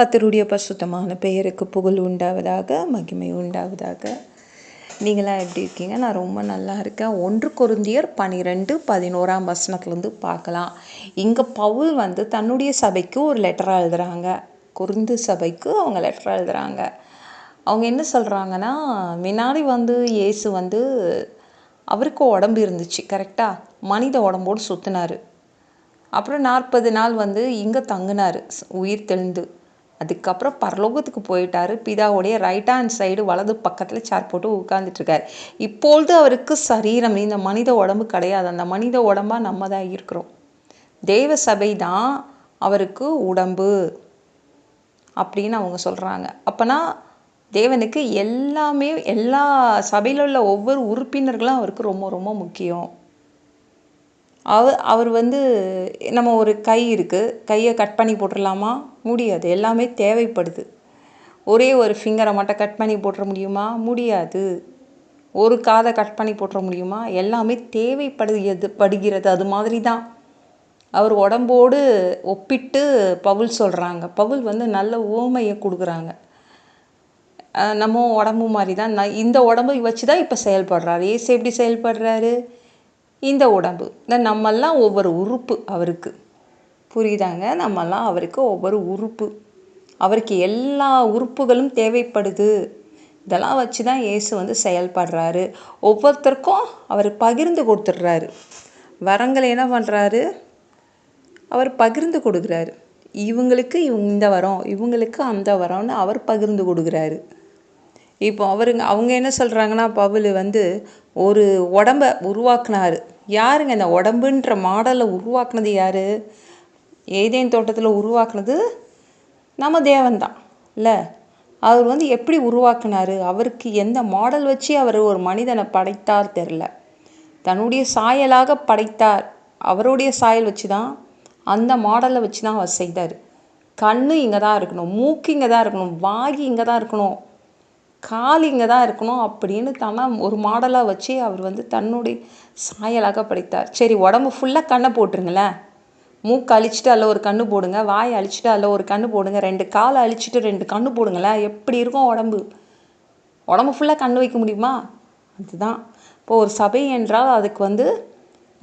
கத்தருடைய பசுத்தமான பெயருக்கு புகழ் உண்டாவதாக மகிமை உண்டாவதாக. நீங்களாம் எப்படி இருக்கீங்க? நான் ரொம்ப நல்லா இருக்கேன். ஒன்று குருந்தியர் பனிரெண்டு பதினோராம் வசனத்துலேருந்து பார்க்கலாம். இங்கே பவுல் வந்து தன்னுடைய சபைக்கு ஒரு லெட்டராக எழுதுகிறாங்க குருந்து சபைக்கு அவங்க லெட்டராக எழுதுகிறாங்க அவங்க என்ன சொல்கிறாங்கன்னா முன்னாடி வந்து இயேசு வந்து அவருக்கு உடம்பு இருந்துச்சு கரெக்டாக மனித உடம்போடு சுற்றினார் அப்புறம் நாற்பது நாள் வந்து இங்கே தங்கினார் உயிர் தெளிந்து அதுக்கப்புறம் பரலோகத்துக்கு போயிட்டார். பிதாவுடைய ரைட் ஹேண்ட் சைடு வலது பக்கத்தில் சேர் போட்டு உட்காந்துட்ருக்கார் இப்பொழுது அவருக்கு சரீரம் இந்த மனித உடம்பு கிடையாது. அந்த மனித உடம்பாக நம்ம தான் இருக்கிறோம். தேவ சபை தான் அவருக்கு உடம்பு அப்படின்னு அவங்க சொல்கிறாங்க அப்போனா தேவனுக்கு எல்லாமே எல்லா சபையில் உள்ள ஒவ்வொரு உறுப்பினர்களும் அவருக்கு ரொம்ப ரொம்ப முக்கியம். அவ அவர் வந்து நம்ம ஒரு கை இருக்குது கையை கட் பண்ணி போட்டுடலாமா முடியாது. எல்லாமே தேவைப்படுது. ஒரே ஒரு ஃபிங்கரை மட்டும் கட் பண்ணி போட்டுற முடியுமா? முடியாது. ஒரு காதை கட் பண்ணி போட்டுற முடியுமா? எல்லாமே தேவைப்படுகிறது படுகிறது. அது மாதிரி தான் அவர் உடம்போடு ஒப்பிட்டு பவுல் சொல்கிறாங்க பவுல் வந்து நல்ல ஓமையை கொடுக்குறாங்க. நம்ம உடம்பு மாதிரி தான் இந்த உடம்பை வச்சு தான் இப்போ செயல்படுறாரு. ஏசு எப்படி செயல்படுறாரு? இந்த உடம்பு. இந்த நம்மெல்லாம் ஒவ்வொரு உறுப்பு அவருக்கு. புரியுதாங்க? நம்மெல்லாம் அவருக்கு ஒவ்வொரு உறுப்பு. அவருக்கு எல்லா உறுப்புகளும் தேவைப்படுது. இதெல்லாம் வச்சு தான் இயேசு வந்து செயல்படுறாரு. ஒவ்வொருத்தருக்கும் அவர் பகிர்ந்து கொடுத்துட்றாரு. வரங்களை என்ன பண்ணுறாரு அவர் பகிர்ந்து கொடுக்குறாரு. இவங்களுக்கு இவங்க இந்த வரம் இவங்களுக்கு அந்த வரம்னு அவர் பகிர்ந்து கொடுக்குறாரு. இப்போ அவருங்க அவங்க என்ன சொல்கிறாங்கன்னா பவுல் வந்து ஒரு உடம்பை உருவாக்குனார். யாருங்க இந்த உடம்புன்ற மாடலை உருவாக்குனது யார்? ஏதேன் தோட்டத்தில் உருவாக்குனது நம்ம தேவன்தான் இல்லை? அவர் வந்து எப்படி உருவாக்குனார்? அவருக்கு எந்த மாடல் வச்சு அவர் ஒரு மனிதனை படைத்தார் தெரில. தன்னுடைய சாயலாக படைத்தார். அவருடைய சாயல் வச்சு தான் அந்த மாடலை வச்சு தான் அவர் செய்தார். கண் இங்கே தான் இருக்கணும் மூக்கு இங்கே தான் இருக்கணும் வாகி இங்கே தான் இருக்கணும். கால் இங்கே தான் இருக்கணும் அப்படின்னு தானே ஒரு மாடலாக வச்சு அவர் வந்து தன்னுடைய சாயலாக படைத்தார். சரி உடம்பு ஃபுல்லாக கண்ணை போட்டுருங்களேன். மூக்கு அழிச்சிட்டு அதில் ஒரு கண்ணு போடுங்க வாய் அழிச்சிட்டு அதில் ஒரு கண்ணு போடுங்க ரெண்டு கால் அழிச்சிட்டு ரெண்டு கண்ணு போடுங்களேன். எப்படி இருக்கும் உடம்பு? உடம்பு ஃபுல்லாக கண்ணு வைக்க முடியுமா? அதுதான். இப்போ ஒரு சபை என்றால் அதுக்கு வந்து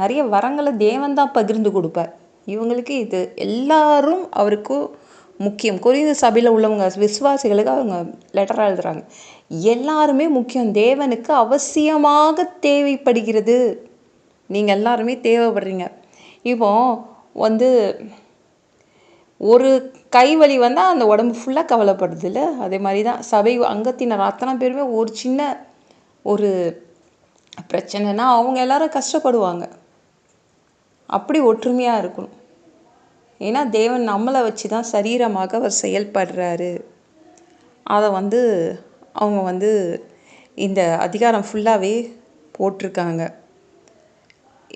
நிறைய வரங்களை தேவன் தான் பகிர்ந்து கொடுப்பார். இவங்களுக்கு இது எல்லாரும் அவருக்கும் முக்கியம். குறைந்த சபையில் உள்ளவங்க விசுவாசிகளுக்கு அவங்க லெட்டராக எழுதுகிறாங்க எல்லாருமே முக்கியம். தேவனுக்கு அவசியமாக தேவைப்படுகிறது. நீங்கள் எல்லாருமே தேவைப்படுறீங்க. இப்போ வந்து ஒரு கை வலி வந்தால் அந்த உடம்பு ஃபுல்லாக கவலைப்படுது இல்லை? அதே மாதிரி தான் சபை அங்கத்தினர் அத்தனை பேருமே ஒரு சின்ன ஒரு பிரச்சனைனா அவங்க எல்லாரும் கஷ்டப்படுவாங்க. அப்படி ஒற்றுமையாக இருக்கணும். ஏன்னா தேவன் நம்மளை வச்சு தான் சரீரமாக அவர் செயல்படுறாரு. அதை வந்து அவங்க வந்து இந்த அதிகாரம் ஃபுல்லாகவே போட்டிருக்காங்க.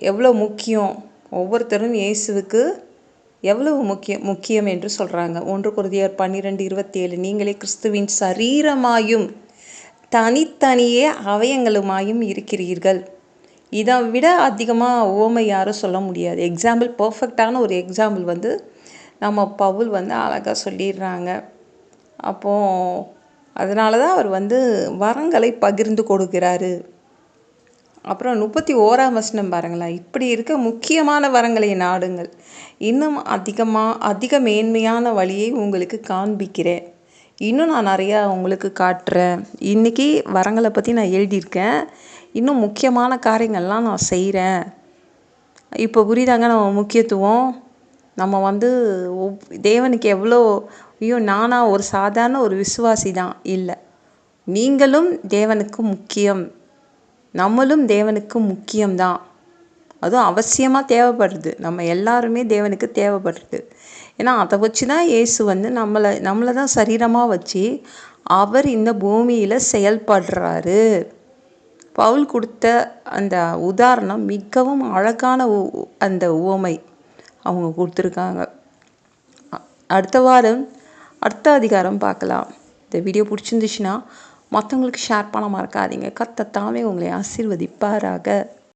எவ்வளோ முக்கியம்? ஒவ்வொருத்தரும் இயேசுவுக்கு எவ்வளவு முக்கியம் முக்கியம் என்று சொல்கிறாங்க ஒன்று குருதியார் பன்னிரெண்டு இருபத்தேழு நீங்களே கிறிஸ்துவின் சரீரமாயும் தனித்தனியே அவயங்களுமாயும் இருக்கிறீர்கள். இதை விட அதிகமாக ஓமை யாரும் சொல்ல முடியாது. எக்ஸாம்பிள் பர்ஃபெக்டான ஒரு எக்ஸாம்பிள் வந்து நம்ம பவுல் வந்து அழகாக சொல்லிடுறாங்க. அப்போது அதனால தான் அவர் வந்து வரங்களை பகிர்ந்து கொடுக்கிறாரு. அப்புறம் முப்பத்தி ஓராம் வசனம் பாருங்களேன். இப்படி இருக்க முக்கியமான வரங்களை நாடுங்கள். இன்னும் அதிகமாக அதிக மேன்மையான வழியை உங்களுக்கு காண்பிக்கிறேன். இன்னும் நான் நிறையா உங்களுக்கு காட்டுறேன். இன்றைக்கி வரங்களை பற்றி நான் எழுதியிருக்கேன். இன்னும் முக்கியமான காரியங்கள்லாம் நான் செய்கிறேன் இப்போ புரியுதாங்க நம்ம முக்கியத்துவம்? நம்ம வந்து தேவனுக்கு எவ்வளோ ஐயோ நானா ஒரு சாதாரண ஒரு விசுவாசி தான் இல்லை. நீங்களும் தேவனுக்கு முக்கியம். நம்மளும் தேவனுக்கு முக்கியம்தான். அதுவும் அவசியமாக தேவைப்படுது. நம்ம எல்லாருமே தேவனுக்கு தேவைப்படுது. ஏன்னா அதை வச்சு தான் இயேசு வந்து நம்மளை நம்மளை தான் சரீரமாக வச்சு அவர் இந்த பூமியில் செயல்படுறாரு. பவுல் கொடுத்த அந்த உதாரணம் மிகவும் அழகான அந்த உவமை அவங்க கொடுத்துருக்காங்க. அடுத்த வாரம் அடுத்த அதிகாரம் பார்க்கலாம். இந்த வீடியோ பிடிச்சிருந்துச்சுன்னா மற்றவங்களுக்கு ஷேர் பண்ண மறக்காதீங்க. கத்தத்தாமே உங்களை ஆசீர்வதிப்பாராக.